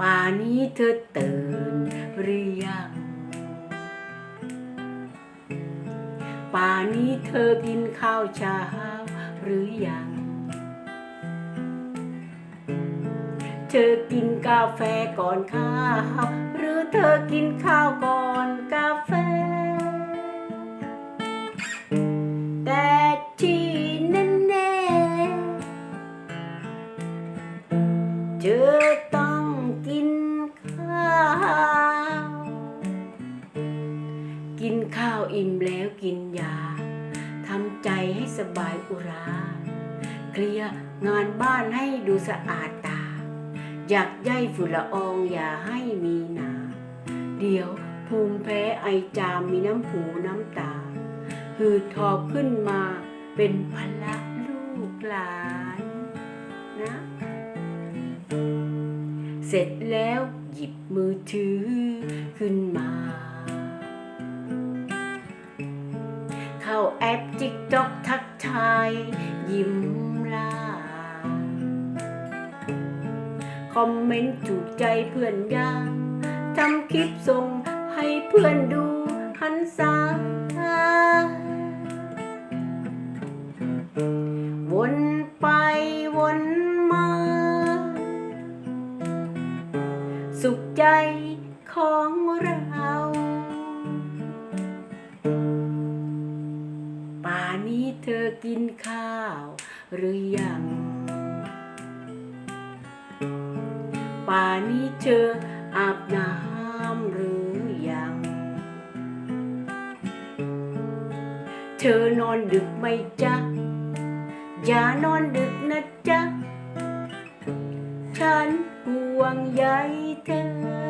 ป่านี้เธอตื่นหรือยัง ป่านี้เธอกินข้าวเช้าหรือยัง เธอกินกาแฟก่อนข้าว หรือเธอกินข้าวก่อนกาแฟ แต่ที่แน่ๆเธอ กินข้าวอิ่มแล้วกินยาทำใจให้สบายอุรา เคลียงานบ้านให้ดูสะอาดตา อยากใยฝุ่นละอองอย่าให้มีหนา เดี๋ยวภูมิแพ้ไอจามมีน้ำหูน้ำตา หืดหอบขึ้นมาเป็นพละลูกหลานนะ เสร็จแล้วหยิบมือถือขึ้นมา เข้าแอปจิกจอกทักทาย ยิ้มลาคอมเมนต์ถูกใจเพื่อนยางทำคลิปส่งให้เพื่อนดูหันษาวนไปวนมา สุขใจของเรา นี้เธอกินข้าว หรือยัง ป่านี้เธออาบน้ำหรือยัง เธอนอนดึกไหมจ๊ะ อย่านอนดึกนะจ๊ะ ฉันห่วงใยเธอ